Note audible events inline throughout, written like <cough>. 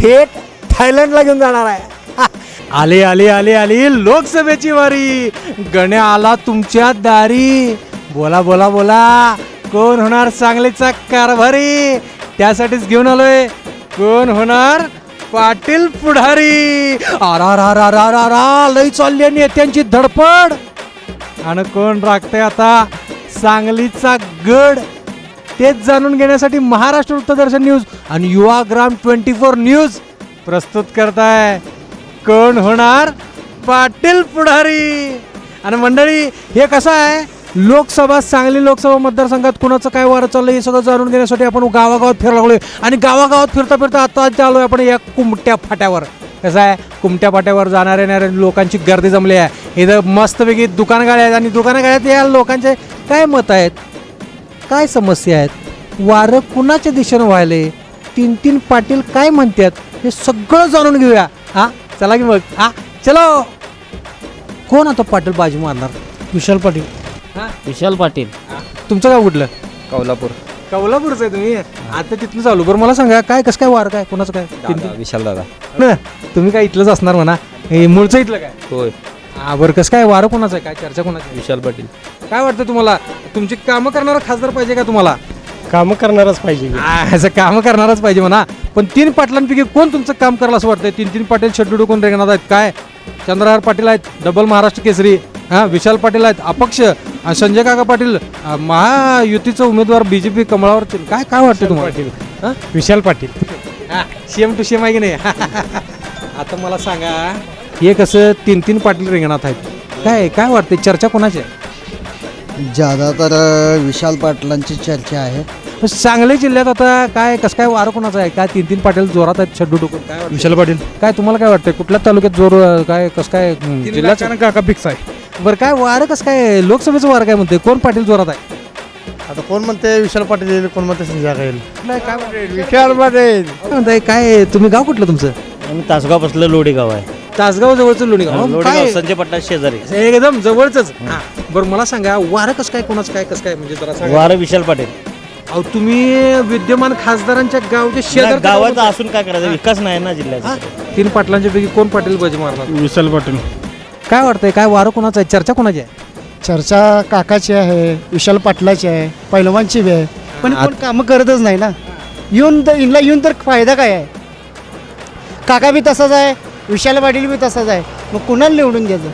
थेट थायलंडला घेऊन जाणार आहे. आले आले आले आले. लोकसभेची वारी. गण्या आला तुमच्या दारी. बोला बोला बोला. कोण होणार सांगलीचा कारभारी? त्यासाठीच घेऊन आलोय. कोण होणार पाटील पुढारी? लई चालली आहे नेत्यांची धडपड. आणि कोण राखते आता? सांगलीचा गड. तेच जाणून घेण्यासाठी महाराष्ट्र वृत्तदर्शन न्यूज आणि युवाग्राम ट्वेंटी फोर न्यूज प्रस्तुत करताय. कोण होणार? पाटील पुढारी. आणि मंडळी हे कसं आहे? लोकसभा सांगली लोकसभा मतदारसंघात कुणाचं काय वारं चाललं हे सगळं जाणून घेण्यासाठी आपण गावागावात फिरायला लागलोय. आणि गावागावात फिरता फिरता आता आलो आहे आपण या कुमट्या फाट्यावर. कसं आहे? कुमट्या फाट्यावर जाणाऱ्या येणाऱ्या लोकांची गर्दी जमली आहे. इथं मस्तपैकी दुकान गाड्या आहेत आणि दुकान गाड्यात या लोकांचे काय मत आहेत? काय समस्या आहेत? वारं कुणाच्या दिशेनं व्हायले? तीन तीन पाटील काय म्हणतात हे सगळं जाणून घेऊया. हा? चला की मग. हा? चलो. कोण आता पाटील बाजी मारणार? विशाल पाटील. हा? विशाल पाटील. तुमचं गाव कुठलं? कौलापूर. कौलापूरचं आहे तुम्ही? आता तिथलं चालू. बरं मला सांगा काय कसं काय वार काय? कोणाचं काय? तीन विशाल दादा. ना तुम्ही काय इथलंच असणार म्हणा. हे मूळचं इथलं काय? होय. हा बरं कसं काय वारं कोणाचं आहे? काय चर्चा कोणाची आहे? विशाल पाटील. काय वाटतं तुम्हाला? तुमची कामं करणारा खासदार पाहिजे का तुम्हाला? कामं करणारच पाहिजे ह्याचं काम करणारच पाहिजे म्हणा. पण तीन पाटलांपैकी कोण तुमचं काम करायला असं वाटतंय? तीन तीन पाटील शेड्यूल कोण रेंगणात आहेत. काय? चंद्रहार पाटील आहेत डबल महाराष्ट्र केसरी. हा विशाल पाटील आहेत अपक्ष. आणि संजय काका पाटील अं, महायुतीचा उमेदवार बीजेपी कमळावर काय काय वाटतं तुम्हाला? हा? Vishal Patil. CM to CM आहे की नाही? <laughs> आता मला सांगा हे कसं तीन तीन पाटील रिंगणात आहेत. काय काय वाटते चर्चा कोणाची आहे? ज्यादातर अ, विशाल पाटलांची चर्चा आहे. पण सांगली जिल्ह्यात आता काय कसं काय वारं कोणाचं आहे? काय तीन तीन पाटील जोरात आहेत छड्डू टोकून काय वाटतं? विशाल पाटील. काय तुम्हाला काय वाटतंय? कुठल्या तालुक्यात जोर अं, काय कसं काय हं, जिल्ह्याचं काका फिक्स आहे. बरं काय वारं कसं काय लोकसभेचं वारं काय म्हणते कोण पाटील जोरात आहे? आता कोण म्हणते विशाल पाटील येईल कोण म्हणते संजय काय काय वाटतंय? विशाल पाटील. काय म्हणताय? काय तुम्ही गाव कुठलं तुमचं? तासगाव बसलं लोडी गाव आहे. तासगाव जवळचं लोणीगाव काय? संजय पटना शेजारी. एकदम जवळच बरं मला सांगा वारं कसं काय कोणाचं काय कसं काय म्हणजे जरा सांगा. वार विशाल पाटील. अहो तुम्ही विद्यमान खासदारांच्या गावचे शेजार गावाचा असून काय करायचं? विकास नाही ना जिल्ह्याचा. तीन पाटलांच्या पैकी कोण पाटील बाजी मारणार? विशाल पाटील. काय वाटतंय? काय वारं कोणाचं आहे? चर्चा कोणाची आहे? चर्चा काकाची आहे विशाल पाटलाची आहे पैलवानची बी आहे. पण कोण कामं करतच नाही ना. येऊन तर इनला येऊन तर फायदा काय आहे? काका बी तसाच आहे विशाल पाटील बी तसाच आहे. मग कुणाला निवडून द्यायचं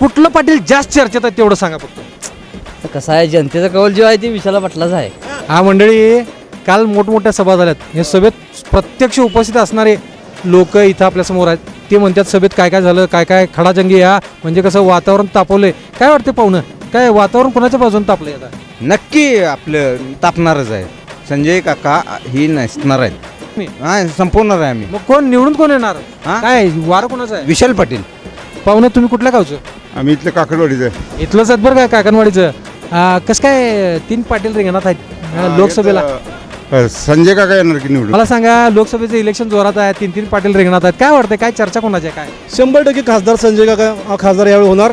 कुठलं पाटील जास्त चर्चेत आहे तेवढं सांगा फक्त. कसं आहे जनतेचा कौल जो आहे ते विशाला पाटलाच आहे. हा मंडळी काल मोठमोठ्या सभा झाल्यात. या सभेत प्रत्यक्ष उपस्थित असणारे लोक इथं आपल्यासमोर आहेत. ते म्हणतात सभेत काय काय झालं? काय काय खडाजंगी या? म्हणजे कसं वातावरण तापवलंय? काय वाटते पाहुणं? काय वातावरण कोणाच्या बाजून तापलंय आता? नक्की आपलं तापणारच आहे. संजय काका ही नसणार आहेत. हा संपवणार आहे आम्ही. मग कोण निवडून कोण येणार? हा? काय वारं कोणाचं आहे? विशाल पाटील. पाहुणं तुम्ही कुठल्या गावचं? आम्ही इथलं काकडवाडीचं इथलंच आहेत बरं काय काकणवाडीचं. आ, कसं काय तीन पाटील रिंगणात आहेत लोकसभेला? अ, संजय काका येणार की निवडून? मला सांगा लोकसभेचं इलेक्शन जोरात आहे तीन तीन पाटील रिंगणात आहेत. काय वाटतंय काय चर्चा कोणाची आहे काय? शंभर टक्के खासदार संजय काका हा खासदार यावेळी होणार.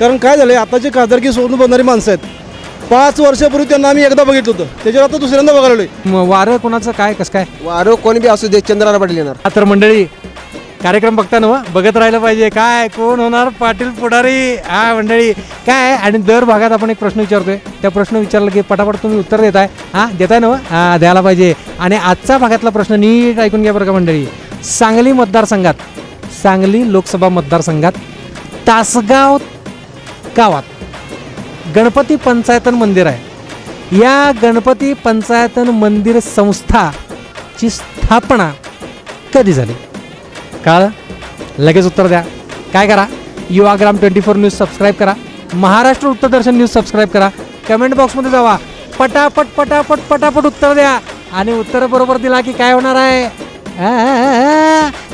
कारण काय झालंय आताची खासदारकी सोडून बनणारी माणसं आहेत पाच वर्षापूर्वी त्यांना आम्ही एकदा बघितलं होतं. त्याच्यावर आता दुसऱ्यांदा बघायला लागलोय. म- वारं कोणाचं? काय? कसं काय? वारो कोणी बी असू दे चंद्राला पाटील येणार. हा तर मंडळी कार्यक्रम बघता ना हो? बघत राहिलं पाहिजे. काय? कोण होणार? पाटील पुढारी. हा मंडळी काय? आहे? आणि दर भागात आपण एक प्रश्न विचारतोय. त्या प्रश्न विचारलं की पटापट तुम्ही उत्तर देताय. हां देताय ना हो? हां द्यायला पाहिजे. आणि आजच्या भागातला प्रश्न नीट ऐकून घ्या बरं का मंडळी. सांगली मतदारसंघात सांगली लोकसभा मतदारसंघात तासगाव गावात गणपती पंचायतन मंदिर आहे. या गणपती पंचायतन मंदिर संस्थाची स्थापना कधी झाली? काळ? लगेच उत्तर द्या. काय करा? Yuvagram twenty four news subscribe करा. महाराष्ट्र उत्तरदर्शन न्यूज सबस्क्राईब करा. कमेंट बॉक्समध्ये जावा. पटापट पटापट पटापट उत्तर द्या. आणि उत्तर बरोबर दिला की काय होणार आहे?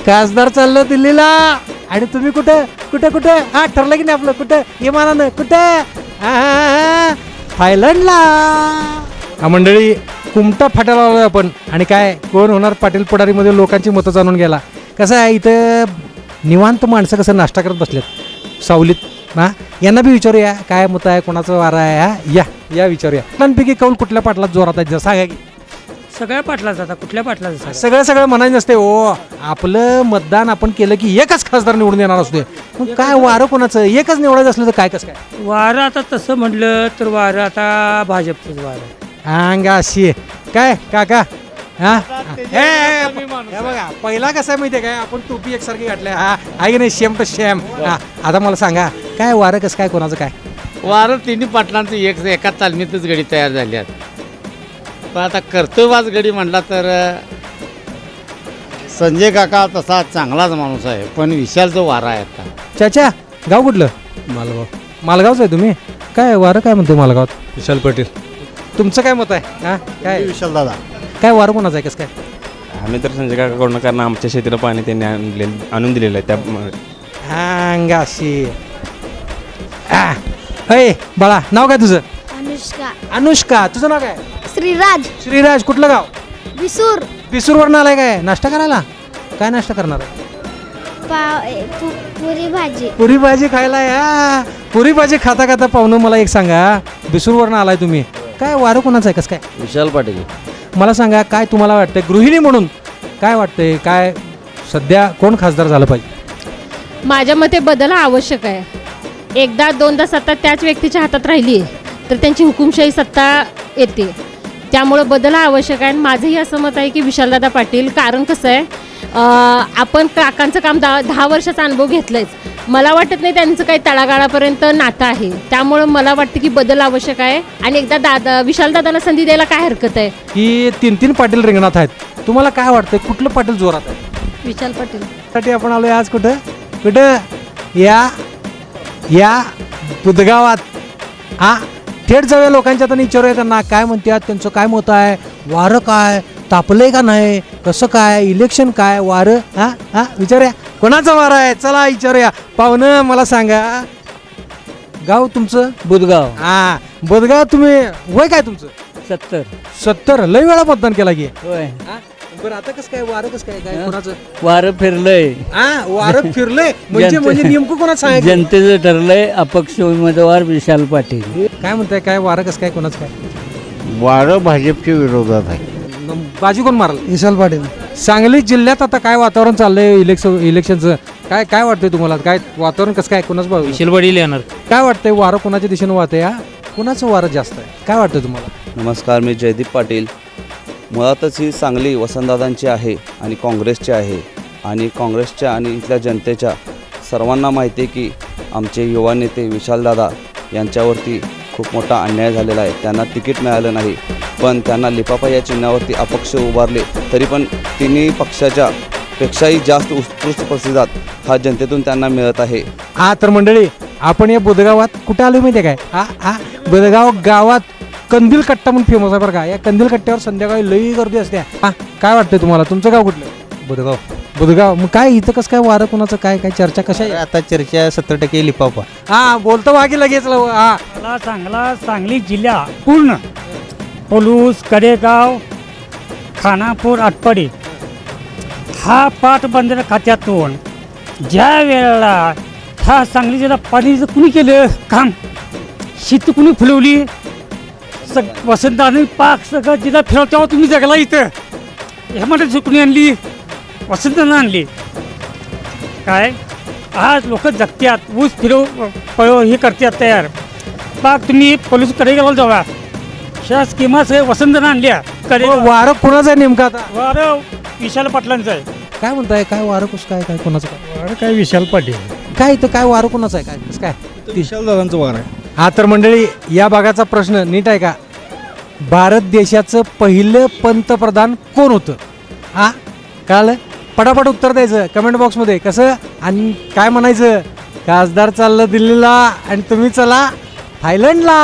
खासदार चाललं दिल्लीला. आणि तुम्ही कुठं? कुठं कुठं? हा ठरलं की नाही आपलं? कुठं? इमानानं कुठं? थायलंडला हा मंडळी कुमटा फाटायला आलोय आपण. आणि काय कोण होणार पाटील पुढारीमध्ये लोकांची मतं जाणून गेला कसं आहे इथं निवांत माणसं कसं नाश्ता करत बसलेत? सावलीत हां? यांना बी विचारूया काय मत आहे कोणाचं वारा आहे हा? या या विचारूया. लहानपैकी कौल कुठल्या पाटलात जोरात आहे? सांगा की. सगळ्या पाटलाच आता कुठल्या पाटलाच सगळं सगळं म्हणायचं नसते ओ आपलं मतदान आपण केलं की एकच खासदार निवडून येणार असते मग काय वारं कोणाचं? एकच निवडायचं असलं तर काय कसं काय? वारं आता तसं म्हटलं तर वारं आता भाजपचंच वारं आहे. अंगा अशी. आहे. काय काका? हा? हे, हे, हे बघा पहिला कसं आहे माहितीये काय? आपण टोपी एकसारखी घातल्या. हा आहे की नाही? शेम तर शेम हा आता मला सांगा काय वारं कसं काय कोणाचं काय? वारं तिन्ही पाटलांचं एक एका तालमीतच गडी तयार झाल्यात पण आता कर्तव्यवाच गडी म्हटला तर संजय काका तसा चांगलाच माणूस आहे पण विशालचं वारा आहे आता. चाचा गाव कुठलं? मालगाव. मालगावच आहे तुम्ही? काय वारं काय म्हणते मालगावात? विशाल पाटील. तुमचं काय मत आहे? हा? काय? विशाल दादा. काय वारं कोणाचं आहे? कसं काय? आम्ही तर संजय काकाकडून कारण आमच्या शेतीला पाणी त्यांनी आणले आणून दिलेलं आहे. त्यामुळे अंगाशी अय बाळा नाव काय तुझं? अनुष्का. अनुष्का तुझं नाव काय? श्रीराज. श्रीराज कुठलं गाव? विसूर. पिसूरवरून आलाय काय? नाश्ता करायला? काय नाश्ता करणार? आहे पाव ए, पु- पुरी भाजी. पुरी भाजी खायला या. पुरी भाजी खाता खाता पाहुणं मला एक सांगा. बिसूरवरून आलाय तुम्ही. काय वारं कोणाचं आहे? कसं काय? विशाल पाटील. मला सांगा काय तुम्हाला वाटतंय? गृहिणी म्हणून काय वाटतंय? काय सध्या कोण खासदार झालं पाहिजे? माझ्या मते बदल हा आवश्यक आहे. एकदा दोनदा सत्ता त्याच व्यक्तीच्या हातात राहिली तर त्यांची हुकुमशाही सत्ता येते. त्यामुळं बदल हा आवश्यक आहे आणि माझंही असं मत आहे की विशालदादा पाटील कारण कसं आहे आपण काकांचं काम दहा दहा वर्षाचा अनुभव घेतलायच. मला वाटत नाही त्यांचं काही तळागाळापर्यंत नातं आहे. त्यामुळं मला वाटतं की बदल आवश्यक आहे आणि एकदा दादा विशालदादाला संधी द्यायला काय हरकत आहे? की तीन तीन पाटील रिंगणात आहेत. तुम्हाला काय वाटतंय कुठलं पाटील जोरात आहे? विशाल पाटील. साठी आपण आलोय आज कुठं? कुठं? या या बुधगावात हा थेट जाऊया लोकांच्या आता विचारूया त्यांना काय म्हणतात त्यांचं काय मत आहे वारं काय तापलंय का नाही कसं काय इलेक्शन काय वारं हा हा विचारूया. कोणाचं वारं आहे? चला विचारूया. पाहुणं मला सांगा. गाव तुमचं? बुधगाव हा बुधगाव तुम्ही वय काय तुमचं? सत्तर. सत्तर. लय वेळा मतदान केला की. होय. बरं आता कसं काय वारं कसं काय काय कोणाचं? वारं फिरलंय. हा वारं फिरलंय. म्हणजे जनते- म्हणजे नेमकं कोणाचं जनतेचं ठरलंय अपक्ष उमेदवार विशाल पाटील. काय म्हणताय काय वारं कसं काय कोणाचं काय? वारं भाजपच्या विरोधात आहे. बाजी कोण मारल? विशाल पाटील. सांगली जिल्ह्यात आता काय वातावरण चाललंय इलेक्शन इलेक्शनचं? काय काय वाटतंय तुम्हाला? काय वातावरण कसं काय कोणाच? विशाल पाटील येणार. काय वाटतंय वारं कोणाच्या दिशेनं वाहतंय हा? कोणाचं वारं जास्त आहे? काय वाटतं तुम्हाला? नमस्कार मी जयदीप पाटील. मुळातच ही सांगली वसंतदादांची आहे आणि काँग्रेसची आहे. आणि काँग्रेसच्या आणि इथल्या जनतेच्या सर्वांना माहिती आहे की आमचे युवा नेते विशालदादा यांच्यावरती खूप मोठा अन्याय झालेला आहे. त्यांना तिकीट मिळालं नाही. पण त्यांना लिपापा या चिन्हावरती अपक्ष उभारले तरी पण तिन्ही पक्षाच्या पेक्षाही जास्त उत्कृष्ट प्रतिसाद हा जनतेतून त्यांना मिळत आहे. हा तर मंडळी आपण या बुधगावात कुठं आलो माहिती आहे काय? हा हा बुधगाव गावात कंदील कट्टा म्हणून फेमस आहे बरं का. या कंदील कट्ट्यावर संध्याकाळी लई गर्दी असते. हा काय वाटतंय तुम्हाला? तुमचं गाव कुठलं? बुधगाव बुधगाव मग काय इथं कसं काय वारं कोणाचं? काय काय चर्चा कशा आहे? आता चर्चा सत्तर टक्के लिपापा हा बोलतो वागे लगेच लव- हा. मला चांगला सांगली जिल्हा पूर्ण. पलूस कडेगाव खानापूर आटपाडी. हा पाटबंधारे खात्यातून ज्या वेळेला हा सांगली जिल्हा पाणीचं कुणी केलं काम? शेती कुणी फुलवली? सग वसंताने पाक सगळं जिल्हा फिरव तेव्हा तुम्ही जगला इथं. ह्या कुणी आणली. वसंतानं आणली. काय? आज लोक जगत्यात ऊस फिरव पळव हे करतात तयार. बाग तुम्ही पोलीस कडेगावाला जावा. ह्या स्कीमा सगळ्या वसंतनं आणल्या. कडे वारं कुणाचं आहे नेमकं आता? वारं विशाल पाटलांचं आहे. काय म्हणताय? काय वारं कसं काय काय कोणाचं? काय वारं काय विशाल पाटील? काय इथं काय वारं कोणाचं आहे? काय कसं काय? विशाल दादांचं वार आहे. हा तर मंडळी या भागाचा प्रश्न नीट आहे का? भारत देशाचं पहिलं पंतप्रधान कोण होतं? हा? कळलं? पटापट उत्तर द्यायचं. कमेंट बॉक्समध्ये कसं? आणि काय म्हणायचं? खासदार चाललं दिल्लीला आणि तुम्ही चला थायलंडला.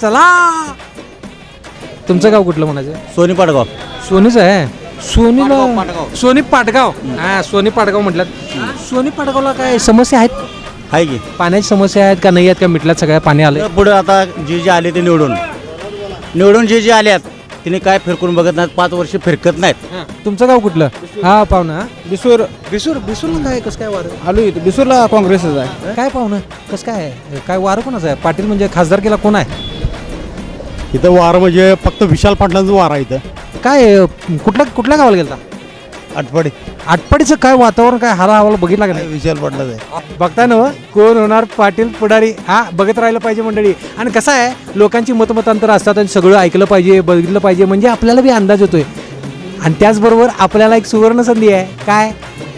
चला. तुमचं गाव कुठलं म्हणायचं? सोनी पाडगाव. सोनीच आहे. सोनीला सोनी पाटगाव हा सोनी पाटगाव म्हटलं. सोनी पाटगावला काय समस्या आहेत? आहे की. पाण्याची समस्या आहेत का नाही आहेत? का मिटल्यात सगळ्या? पाणी आले पुढे आता जे जे आले ते निवडून. निवडून जे जे आल्यात तिने काय फिरकून बघत नाहीत पाच वर्ष फिरकत नाहीत. तुमचं गाव कुठलं? हा पाहुणा. बिसूर. बिसूर? बिसूरला काय कसं काय वारं? आलो इथं. बिसूरला काँग्रेसच आहे. काय पाहुणं? कसं काय आहे? काय वारं कोणाचं आहे? पाटील म्हणजे खासदार केला कोण आहे? इथं वार म्हणजे फक्त विशाल पाटलांचं वार आहे इथं. काय आहे? कुठल्या कुठल्या गावाला गेलता? आठवडे आटपाडीचं काय वातावरण काय हाला हवाला बघितला का नाही? विशाल पाटलाच आहे. बघताय ना हो? कोण होणार पाटील पुढारी? हा बघत राहिलं पाहिजे मंडळी. आणि कसं आहे लोकांची मतमतांतर असतात आणि सगळं ऐकलं पाहिजे बघितलं पाहिजे म्हणजे आपल्याला बी अंदाज येतोय. आणि त्याचबरोबर आपल्याला एक सुवर्ण संधी आहे. काय?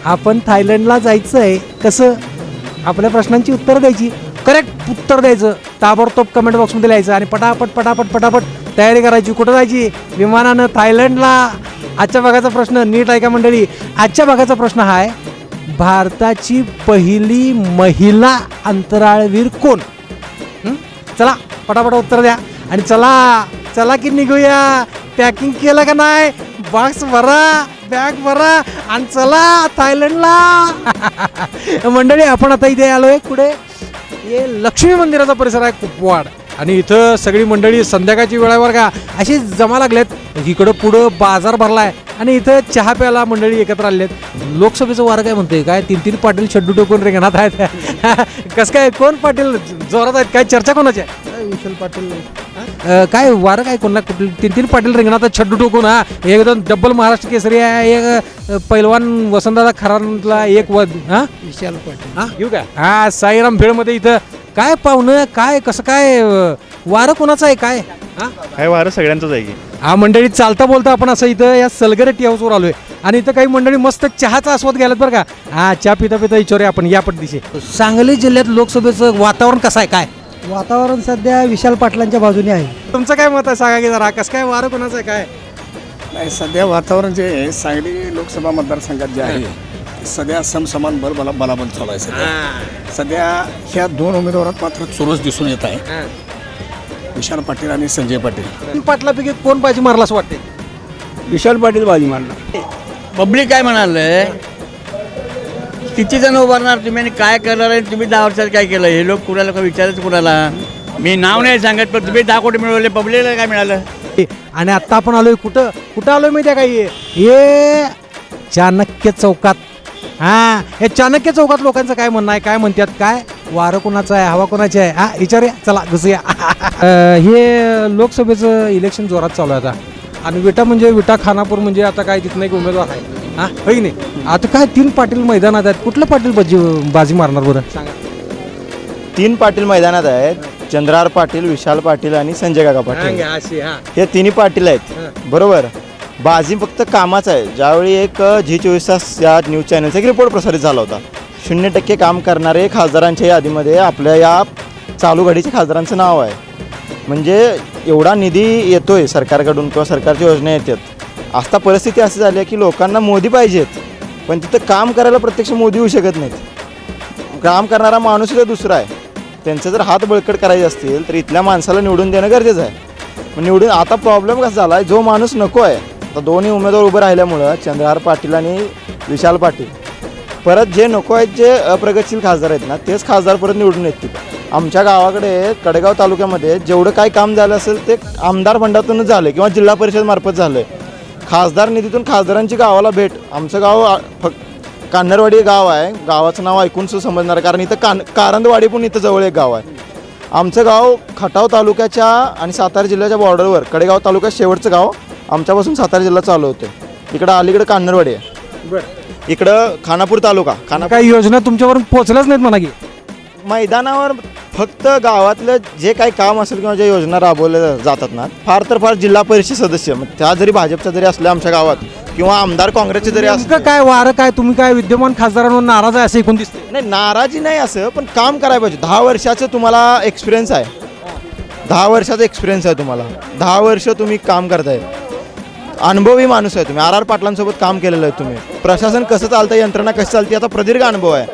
आपण थायलंडला जायचं आहे कसं? आपल्या प्रश्नांची उत्तरं द्यायची. करेक्ट उत्तर द्यायचं. ताबडतोब कमेंट बॉक्समध्ये लिहायचं आणि पटापट पटापट पटापट तयारी करायची. कुठं जायची? विमानानं थायलंडला. आजच्या भागाचा प्रश्न नीट आहे का मंडळी. आजच्या भागाचा प्रश्न हा आहे भारताची पहिली महिला अंतराळवीर कोण? चला पटापट उत्तर द्या. आणि चला चला की निघूया. पॅकिंग केलं का नाही? बॉक्स भरा बॅग भरा आणि चला थायलंडला. <laughs> मंडळी आपण आता इथे आलोय. कुठे हे लक्ष्मी मंदिराचा परिसर आहे कुपवाड. आणि इथं सगळी मंडळी संध्याकाळची वेळावर का. अशी जमा लागलेत. इकडं पुढं बाजार भरलाय. आणि इथं चहा प्यायला मंडळी एकत्र आलेत. लोकसभेचं वारं काय म्हणतंय? काय तीन तीन पाटील छड्डू टोकून रेंगणात आहेत? <laughs> कसं काय? कोण पाटील जोरात आहेत? काय चर्चा कोणाची आहे? विशाल पाटील काय वारं काय? कोणला कुठलं? तीन तीन पाटील रिंगणात छड्डू टोकून हा. एकदम डब्बल महाराष्ट्र केसरी आहे. एक पैलवान वसंतदादा खरांतला एक वद हा. विशाल पाटील. हा? घेऊ का? हा साईराम भेळमध्ये इथं काय पाहुणं काय कसं काय वारं कोणाचं आहे काय? हा? काय वारं सगळ्यांचंच आहे की. हा मंडळी चालता बोलता आपण असं इथं या सलगरे टी हाऊसवर आलोय. आणि इथं काही मंडळी मस्त चहाचा आस्वाद घ्यायलात बरं का? हा चहा पिता पिता विचारूया आपण या पद्धतीचे सांगली जिल्ह्यात लोकसभेचं वातावरण कसं आहे काय? वातावरण सध्या विशाल पाटलांच्या बाजूने आहे. तुमचं काय मत आहे सांगा की जरा कसं काय वारं कोणाचं आहे काय? नाही सध्या वातावरण जे आहे सांगली लोकसभा मतदारसंघात जे आहे सध्या समसमान बल बला बलाबल चालू आहे सध्या. सध्या ह्या दोन उमेदवारात मात्र चुरस दिसून येत आहे. विशाल पाटील आणि संजय पाटील. पाटलापैकी कोण बाजी मारला असं वाटते विशाल पाटील बाजी मारणार पब्लिक काय म्हणाले? किती जण उभारणार तुम्ही आणि काय करणार आहे तुम्ही दहा वर्षात काय केलं? हे लोक कुणाला का विचारायचं कुणाला? मी नाव नाही सांगत पण तुम्ही दहा कोटी मिळवले पब्लिकला काय मिळालं? आणि आता आपण आलोय कुठं? कुठं आलोय माहिती आहे का हे? हे चाणक्य चौकात हा हे चाणक्य चौकात लोकांचं काय म्हणणं आहे? काय म्हणतात? काय? वारं कोणाचं आहे? हवा कोणाची आहे? हा विचारूया. चला घुसूया. <laughs> अं, हे लोकसभेचं इलेक्शन जोरात चालू आहे आता. आणि विटा म्हणजे विटा खानापूर म्हणजे आता काय तिथनं एक उमेदवार आहे. हा होय की नाही? आता काय तीन पाटील मैदानात आहेत? कुठलं पाटील बाजी बाजी मारणार बरं? सांगा. तीन पाटील मैदानात आहेत. चंद्रहार पाटील विशाल पाटील आणि संजय काका पाटील. हा. हे तिन्ही पाटील आहेत. बरोबर? बाजी फक्त कामाचं आहे. ज्यावेळी एक झी चोवीस तास या न्यूज चॅनलचा एक रिपोर्ट प्रसारित झाला होता. शून्य टक्के काम करणारे खासदारांच्या यादीमध्ये आपल्या या चालू घडीच्या खासदारांचं नाव आहे. म्हणजे एवढा निधी येतो आहे सरकारकडून किंवा सरकारच्या योजना येतात. आता परिस्थिती अशी झाली आहे की लोकांना मोदी पाहिजेत. पण तिथं काम करायला प्रत्यक्ष मोदी येऊ शकत नाहीत. काम करणारा माणूस इथं दुसरा आहे. त्यांचे जर हात बळकट करायचे असतील तर इथल्या माणसाला निवडून देणं गरजेचं आहे. निवडून आता प्रॉब्लेम कसा झाला आहे जो माणूस नको आहे आता दोन्ही उमेदवार उभे राहिल्यामुळं चंद्रहार पाटील आणि विशाल पाटील. परत जे नको आहेत जे अप्रगतशील खासदार आहेत ना तेच खासदार परत निवडून येतील. आमच्या गावाकडे कडेगाव तालुक्यामध्ये जेवढं काय काम झालं असेल ते आमदार फंडातूनच झालं किंवा जिल्हा परिषद मार्फत झालं आहे खासदार निधीतून खासदारांची गावाला भेट. आमचं गाव फक्त कान्नरवाडी हे गाव आहे. गावाचं नाव ऐकून सु समजणार आहे. कारण इथं कान कारंदवाडी पण इथं जवळ एक गाव आहे. आमचं गाव खटाव तालुक्याच्या आणि सातारा जिल्ह्याच्या बॉर्डरवर कडेगाव तालुक्यात शेवटचं गाव. आमच्यापासून सातारा जिल्हा चालू होतं इकडं अलीकडं कान्नरवाडी आहे. इकडं खानापूर तालुका. खाना काही योजना तुमच्यावरून पोहोचल्याच नाहीत म्हणा की. मैदानावर फक्त गावातलं जे काही काम असेल किंवा ज्या योजना राबवल्या जातात ना फार तर फार जिल्हा परिषद सदस्य. मग त्या जरी भाजपच्या जरी असल्या आमच्या गावात किंवा आमदार काँग्रेसचे जरी असले नेमकं काय वारं काय? तुम्ही काय विद्यमान खासदारांवर नाराज आहे असं एकूण दिसते नाही नाराजी नाही असं पण काम करायला पाहिजे. दहा वर्षाचं तुम्हाला एक्सपिरियन्स आहे. दहा वर्षाचा एक्सपिरियन्स आहे तुम्हाला. दहा वर्ष तुम्ही काम करताय. अनुभवी माणूस आहे तुम्ही. आर आर पाटलांसोबत काम केलेलं आहे तुम्ही. प्रशासन कसं चालतं यंत्रणा कशी चालते याचा प्रदीर्घ अनुभव आहे.